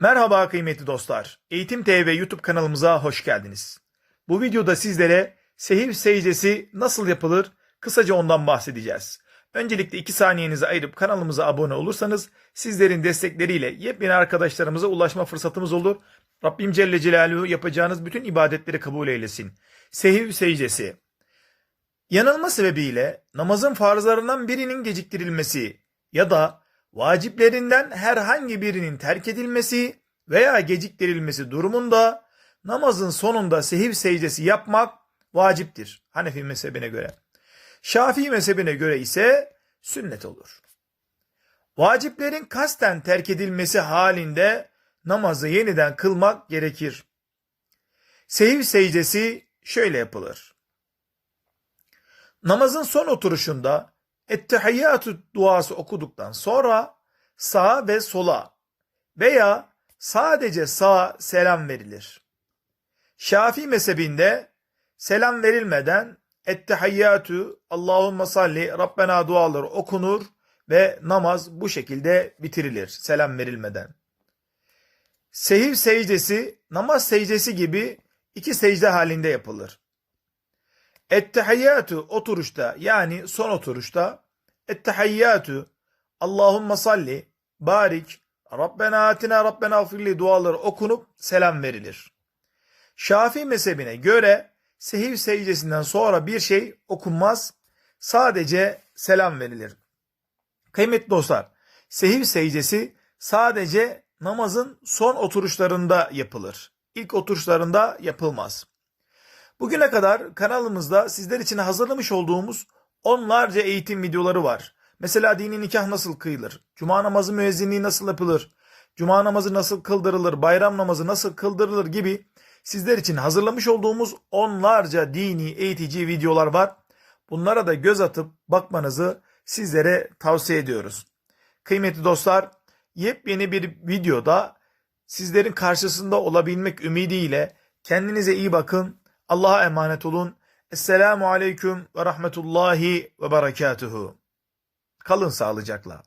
Merhaba kıymetli dostlar. Eğitim TV YouTube kanalımıza hoş geldiniz. Bu videoda sizlere sehiv secdesi nasıl yapılır kısaca ondan bahsedeceğiz. Öncelikle 2 saniyenizi ayırıp kanalımıza abone olursanız sizlerin destekleriyle yepyeni arkadaşlarımıza ulaşma fırsatımız olur. Rabbim Celle Celaluhu yapacağınız bütün ibadetleri kabul eylesin. Sehiv secdesi. Yanılma sebebiyle namazın farzlarından birinin geciktirilmesi ya da vaciplerinden herhangi birinin terk edilmesi veya geciktirilmesi durumunda namazın sonunda sehiv secdesi yapmak vaciptir. Hanefi mezhebine göre. Şafii mezhebine göre ise sünnet olur. Vaciplerin kasten terk edilmesi halinde namazı yeniden kılmak gerekir. Sehiv secdesi şöyle yapılır. Namazın son oturuşunda Ettehiyyatü duası okuduktan sonra sağa ve sola veya sadece sağa selam verilir. Şafii mezhebinde selam verilmeden Ettehiyyatü Allahümme salli Rabbena duaları okunur ve namaz bu şekilde bitirilir selam verilmeden. Sehiv secdesi namaz secdesi gibi iki secde halinde yapılır. Ettehiyyatü oturuşta yani son oturuşta Ettehiyyatü Allahümme salli barik Rabbena atina Rabbena afirli duaları okunup selam verilir. Şafii mezhebine göre sehiv secdesinden sonra bir şey okunmaz sadece selam verilir. Kıymetli dostlar sehiv secdesi sadece namazın son oturuşlarında yapılır. İlk oturuşlarında yapılmaz. Bugüne kadar kanalımızda sizler için hazırlamış olduğumuz onlarca eğitim videoları var. Mesela dini nikah nasıl kıyılır? Cuma namazı müezzinliği nasıl yapılır? Cuma namazı nasıl kıldırılır? Bayram namazı nasıl kıldırılır gibi sizler için hazırlamış olduğumuz onlarca dini eğitici videolar var. Bunlara da göz atıp bakmanızı sizlere tavsiye ediyoruz. Kıymetli dostlar, yepyeni bir videoda sizlerin karşısında olabilmek ümidiyle kendinize iyi bakın. Allah'a emanet olun. Esselamu aleyküm ve rahmetullahi ve berekatuhu. Kalın sağlıcakla.